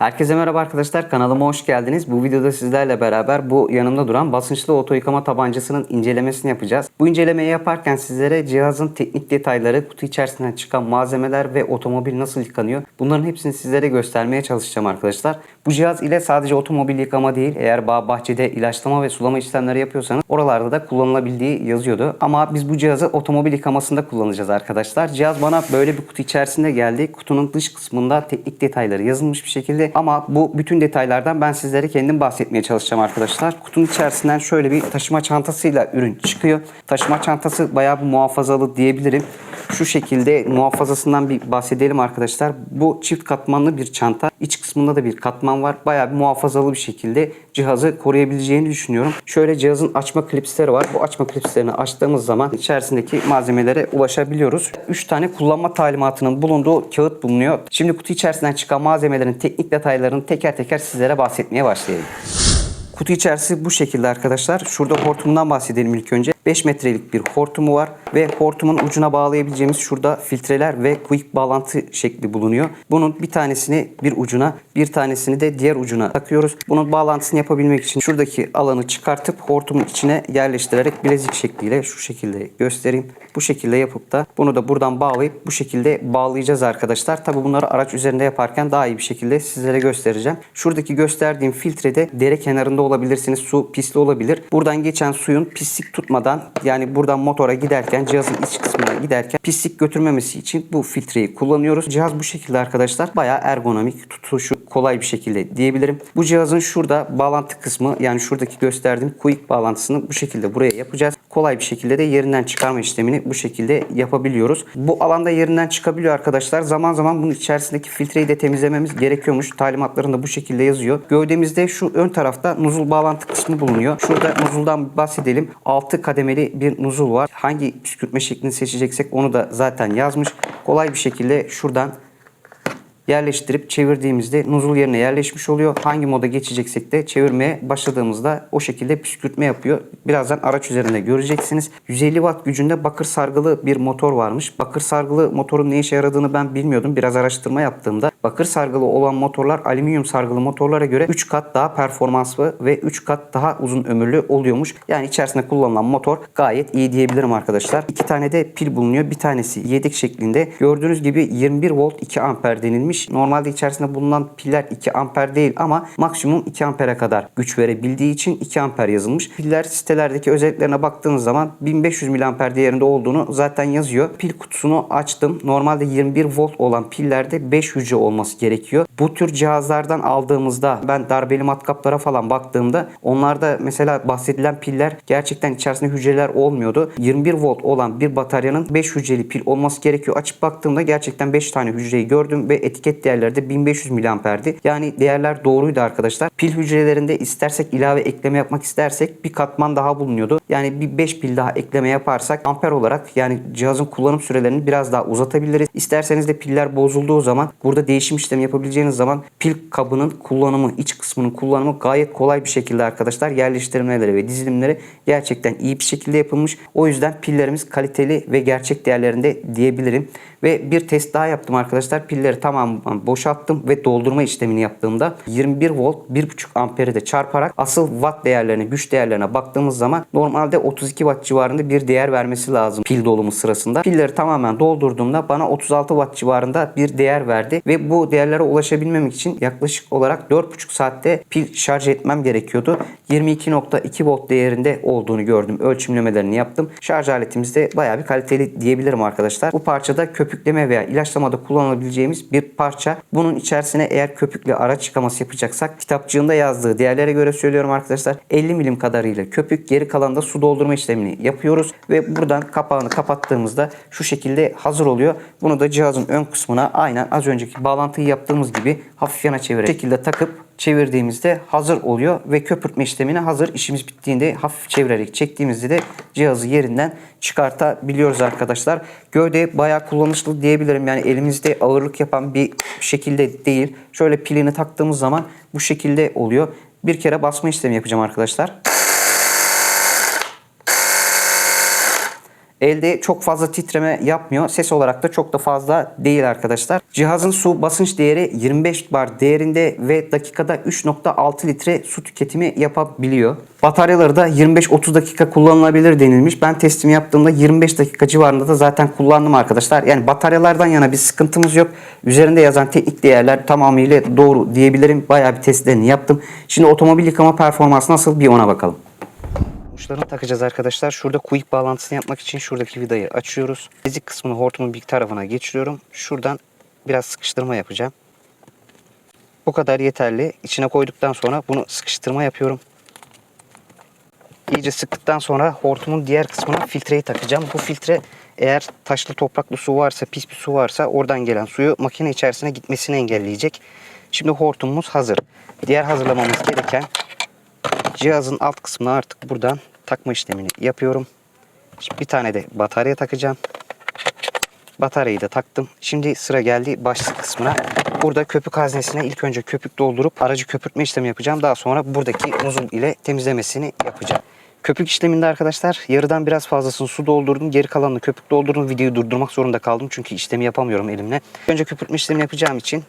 Herkese merhaba arkadaşlar kanalıma hoş geldiniz. Bu videoda sizlerle beraber bu yanımda duran basınçlı oto yıkama tabancasının incelemesini yapacağız. Bu incelemeyi yaparken sizlere cihazın teknik detayları, kutu içerisinden çıkan malzemeler ve otomobil nasıl yıkanıyor bunların hepsini sizlere göstermeye çalışacağım arkadaşlar. Bu cihaz ile sadece otomobil yıkama değil eğer bağ bahçede ilaçlama ve sulama işlemleri yapıyorsanız oralarda da kullanılabildiği yazıyordu. Ama biz bu cihazı otomobil yıkamasında kullanacağız arkadaşlar. Cihaz bana böyle bir kutu içerisinde geldi. Kutunun dış kısmında teknik detayları yazılmış bir şekilde ama bu bütün detaylardan ben sizlere kendim bahsetmeye çalışacağım arkadaşlar. Kutunun içerisinden şöyle bir taşıma çantasıyla ürün çıkıyor. Taşıma çantası bayağı bir muhafazalı diyebilirim. Şu şekilde muhafazasından bir bahsedelim arkadaşlar. Bu çift katmanlı bir çanta. İç kısmında da bir katman var. Bayağı bir muhafazalı bir şekilde cihazı koruyabileceğini düşünüyorum. Şöyle cihazın açma klipsleri var. Bu açma klipslerini açtığımız zaman içerisindeki malzemelere ulaşabiliyoruz. 3 tane kullanma talimatının bulunduğu kağıt bulunuyor. Şimdi kutu içerisinden çıkan malzemelerin teknik detaylarını teker teker sizlere bahsetmeye başlayalım. Kutu içerisi bu şekilde arkadaşlar. Şurada hortumundan bahsedelim ilk önce. 5 metrelik bir hortumu var ve hortumun ucuna bağlayabileceğimiz şurada filtreler ve quick bağlantı şekli bulunuyor. Bunun bir tanesini bir ucuna, bir tanesini de diğer ucuna takıyoruz. Bunun bağlantısını yapabilmek için şuradaki alanı çıkartıp hortumun içine yerleştirerek bilezik şekliyle şu şekilde göstereyim. Bu şekilde yapıp da bunu da buradan bağlayıp bu şekilde bağlayacağız arkadaşlar. Tabi bunları araç üzerinde yaparken daha iyi bir şekilde sizlere göstereceğim. Şuradaki gösterdiğim filtrede dere kenarında olabilirsiniz. Su pisli olabilir. Buradan geçen suyun pislik tutmadan yani buradan motora giderken cihazın iç kısmına giderken pislik götürmemesi için bu filtreyi kullanıyoruz. Cihaz bu şekilde arkadaşlar. Bayağı ergonomik, tutuşu kolay bir şekilde diyebilirim. Bu cihazın şurada bağlantı kısmı yani şuradaki gösterdiğim quick bağlantısını bu şekilde buraya yapacağız. Kolay bir şekilde de yerinden çıkarma işlemini bu şekilde yapabiliyoruz. Bu alanda yerinden çıkabiliyor arkadaşlar. Zaman zaman bunun içerisindeki filtreyi de temizlememiz gerekiyormuş. Talimatlarında bu şekilde yazıyor. Gövdemizde şu ön tarafta nuzul bağlantı kısmı bulunuyor. Şurada nuzuldan bahsedelim. 6 kademeli bir nuzul var. Hangi püskürtme şeklini seçeceksek onu da zaten yazmış. Kolay bir şekilde şuradan yerleştirip çevirdiğimizde nuzul yerine yerleşmiş oluyor. Hangi moda geçeceksek de çevirmeye başladığımızda o şekilde püskürtme yapıyor. Birazdan araç üzerinde göreceksiniz. 150 watt gücünde bakır sargılı bir motor varmış. Bakır sargılı motorun ne işe yaradığını ben bilmiyordum. Biraz araştırma yaptığımda bakır sargılı olan motorlar alüminyum sargılı motorlara göre 3 kat daha performanslı ve 3 kat daha uzun ömürlü oluyormuş. Yani içerisinde kullanılan motor gayet iyi diyebilirim arkadaşlar. İki tane de pil bulunuyor. Bir tanesi yedek şeklinde. Gördüğünüz gibi 21 volt 2 amper denilmiş. Normalde içerisinde bulunan piller 2 amper değil ama maksimum 2 ampere kadar güç verebildiği için 2 amper yazılmış. Piller sitelerdeki özelliklerine baktığınız zaman 1500 miliamper değerinde olduğunu zaten yazıyor. Pil kutusunu açtım. Normalde 21 volt olan pillerde 5 hücre olması gerekiyor. Bu tür cihazlardan aldığımızda ben darbeli matkaplara falan baktığımda onlarda mesela bahsedilen piller gerçekten içerisinde hücreler olmuyordu. 21 volt olan bir bataryanın 5 hücreli pil olması gerekiyor. Açıp baktığımda gerçekten 5 tane hücreyi gördüm ve etiket değerleri de 1500 miliamperdi. Yani değerler doğruydu arkadaşlar. Pil hücrelerinde istersek ilave ekleme yapmak istersek bir katman daha bulunuyordu. Yani bir 5 pil daha ekleme yaparsak amper olarak yani cihazın kullanım sürelerini biraz daha uzatabiliriz. İsterseniz de piller bozulduğu zaman burada değişim işlemi yapabileceğiniz zaman pil kabının kullanımı, iç kısmının kullanımı gayet kolay bir şekilde arkadaşlar yerleştirmeleri ve dizilimleri gerçekten iyi bir şekilde yapılmış. O yüzden pillerimiz kaliteli ve gerçek değerlerinde diyebilirim. Ve bir test daha yaptım arkadaşlar. Pilleri tamam boşalttım ve doldurma işlemini yaptığımda 21 volt 1.5 amperi de çarparak asıl watt değerlerine, güç değerlerine baktığımız zaman normalde 32 watt civarında bir değer vermesi lazım pil dolumu sırasında. Pilleri tamamen doldurduğumda bana 36 watt civarında bir değer verdi ve bu değerlere ulaşabilmem için yaklaşık olarak 4.5 saatte pil şarj etmem gerekiyordu. 22.2 volt değerinde olduğunu gördüm. Ölçümlemelerini yaptım. Şarj aletimiz de bayağı bir kaliteli diyebilirim arkadaşlar. Bu parçada köpükleme veya ilaçlamada kullanılabileceğimiz bir parça. Bunun içerisine eğer köpükle araç yıkaması yapacaksak kitapçığında yazdığı değerlere göre söylüyorum arkadaşlar. 50 milim kadarıyla köpük geri kalan su doldurma işlemini yapıyoruz ve buradan kapağını kapattığımızda şu şekilde hazır oluyor. Bunu da cihazın ön kısmına aynen az önceki bağlantıyı yaptığımız gibi hafif yana çevirerek şekilde takıp çevirdiğimizde hazır oluyor ve köpürtme işlemine hazır. İşimiz bittiğinde hafif çevirerek çektiğimizde de cihazı yerinden çıkartabiliyoruz arkadaşlar. Gövde bayağı kullanışlı diyebilirim. Yani elimizde ağırlık yapan bir şekilde değil. Şöyle pilini taktığımız zaman bu şekilde oluyor. Bir kere basma işlemi yapacağım arkadaşlar. Elde çok fazla titreme yapmıyor. Ses olarak da çok da fazla değil arkadaşlar. Cihazın su basınç değeri 25 bar değerinde ve dakikada 3.6 litre su tüketimi yapabiliyor. Bataryaları da 25-30 dakika kullanılabilir denilmiş. Ben testimi yaptığımda 25 dakika civarında da zaten kullandım arkadaşlar. Yani bataryalardan yana bir sıkıntımız yok. Üzerinde yazan teknik değerler tamamıyla doğru diyebilirim. Bayağı bir testlerini yaptım. Şimdi otomobil yıkama performansı nasıl bir ona bakalım. Uçlarını takacağız arkadaşlar. Şurada quick bağlantısını yapmak için şuradaki vidayı açıyoruz. Ezik kısmını hortumun bir tarafına geçiriyorum. Şuradan biraz sıkıştırma yapacağım. Bu kadar yeterli. İçine koyduktan sonra bunu sıkıştırma yapıyorum. İyice sıktıktan sonra hortumun diğer kısmına filtreyi takacağım. Bu filtre eğer taşlı topraklı su varsa, pis bir su varsa oradan gelen suyu makine içerisine gitmesini engelleyecek. Şimdi hortumumuz hazır. Diğer hazırlamamız gereken cihazın alt kısmına artık buradan takma işlemini yapıyorum. Şimdi bir tane de batarya takacağım. Bataryayı da taktım. Şimdi sıra geldi başlık kısmına. Burada köpük haznesine ilk önce köpük doldurup aracı köpürtme işlemi yapacağım. Daha sonra buradaki nozul ile temizlemesini yapacağım. Köpük işleminde arkadaşlar yarıdan biraz fazlasını su doldurdum. Geri kalanını köpük doldurdum. Videoyu durdurmak zorunda kaldım. Çünkü işlemi yapamıyorum elimle. Önce köpürtme işlemi yapacağım için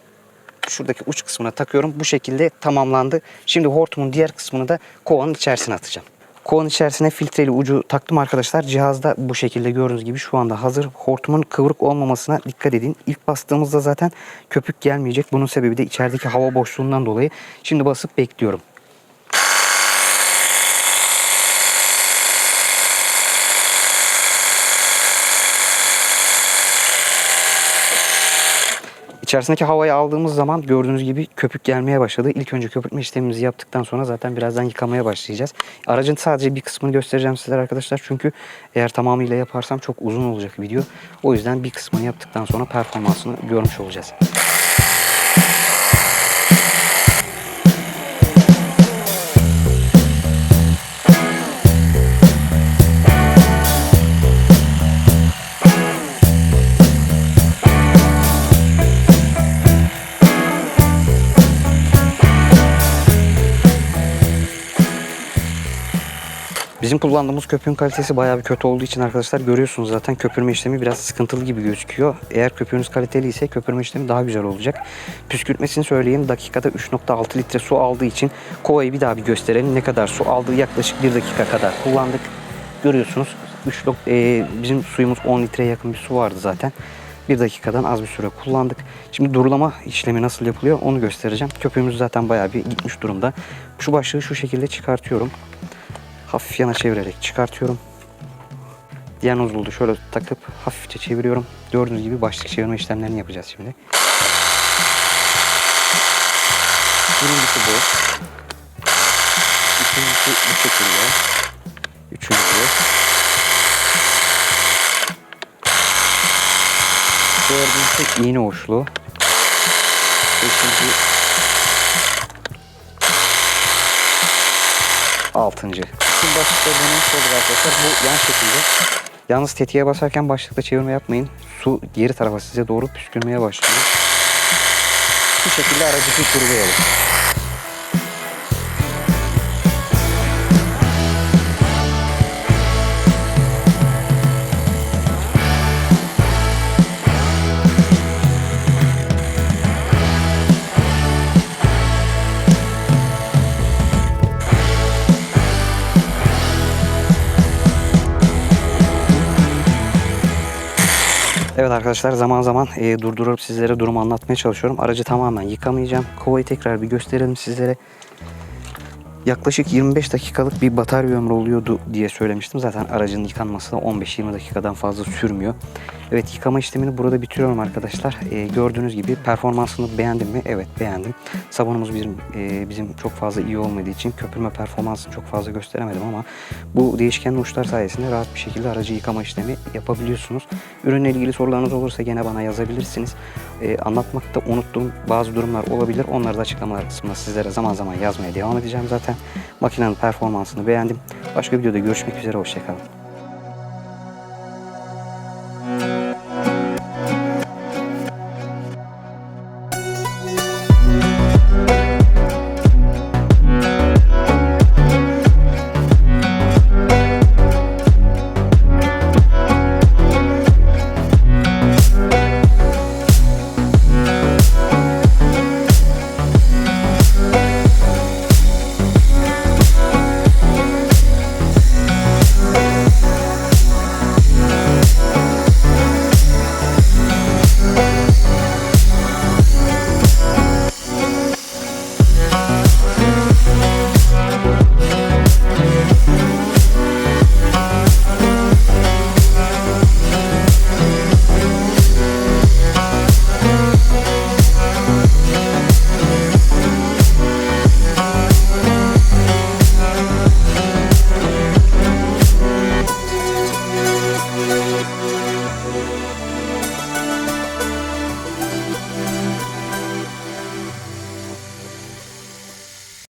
şuradaki uç kısmına takıyorum. Bu şekilde tamamlandı. Şimdi hortumun diğer kısmını da kovanın içerisine atacağım. Kovanın içerisine filtreli ucu taktım arkadaşlar. Cihazda bu şekilde gördüğünüz gibi şu anda hazır. Hortumun kıvrık olmamasına dikkat edin. İlk bastığımızda zaten köpük gelmeyecek. Bunun sebebi de içerideki hava boşluğundan dolayı. Şimdi basıp bekliyorum. İçerisindeki havayı aldığımız zaman gördüğünüz gibi köpük gelmeye başladı. İlk önce köpürtme işlemimizi yaptıktan sonra zaten birazdan yıkamaya başlayacağız. Aracın sadece bir kısmını göstereceğim sizlere arkadaşlar. Çünkü eğer tamamıyla yaparsam çok uzun olacak video. O yüzden bir kısmını yaptıktan sonra performansını görmüş olacağız. Bizim kullandığımız köpüğün kalitesi bayağı bir kötü olduğu için arkadaşlar görüyorsunuz zaten köpürme işlemi biraz sıkıntılı gibi gözüküyor. Eğer köpüğünüz kaliteli ise köpürme işlemi daha güzel olacak. Püskürtmesini söyleyeyim. Dakikada 3.6 litre su aldığı için kovayı bir daha bir gösterelim. Ne kadar su aldığı yaklaşık 1 dakika kadar kullandık. Görüyorsunuz 3 lok- e, bizim suyumuz 10 litreye yakın bir su vardı zaten. Bir dakikadan az bir süre kullandık. Şimdi durulama işlemi nasıl yapılıyor onu göstereceğim. Köpüğümüz zaten bayağı bir gitmiş durumda. Şu başlığı şu şekilde çıkartıyorum hafif yana çevirerek çıkartıyorum. Diğer nozulu şöyle takıp hafifçe çeviriyorum. Gördüğünüz gibi başlık çevirme işlemlerini yapacağız şimdi. Birincisi bu. İkincisi bu şekilde. Üçüncüsü. Dördüncüsü iğne uçlu. Beşinci altıncı. Bütün başlıkları denemiş olduk arkadaşlar. Bu yan şekilde. Yalnız tetiğe basarken başlıkta çevirme yapmayın. Su geri tarafa size doğru püskürmeye başlıyor. Bu şekilde aracı bir kurgulayalım. Evet arkadaşlar zaman zaman e, durdurup sizlere durumu anlatmaya çalışıyorum. Aracı tamamen yıkamayacağım. Kovayı tekrar bir gösterelim sizlere. Yaklaşık 25 dakikalık bir batarya ömrü oluyordu diye söylemiştim. Zaten aracın yıkanması da 15-20 dakikadan fazla sürmüyor. Evet yıkama işlemini burada bitiriyorum arkadaşlar. Ee, gördüğünüz gibi performansını beğendim mi? Evet beğendim. Sabunumuz bizim, e, bizim çok fazla iyi olmadığı için köpürme performansını çok fazla gösteremedim ama bu değişkenli uçlar sayesinde rahat bir şekilde aracı yıkama işlemi yapabiliyorsunuz. Ürünle ilgili sorularınız olursa gene bana yazabilirsiniz. Ee, anlatmakta unuttuğum bazı durumlar olabilir. Onları da açıklamalar kısmında sizlere zaman zaman yazmaya devam edeceğim zaten. Makinenin performansını beğendim. Başka videoda görüşmek üzere. Hoşçakalın.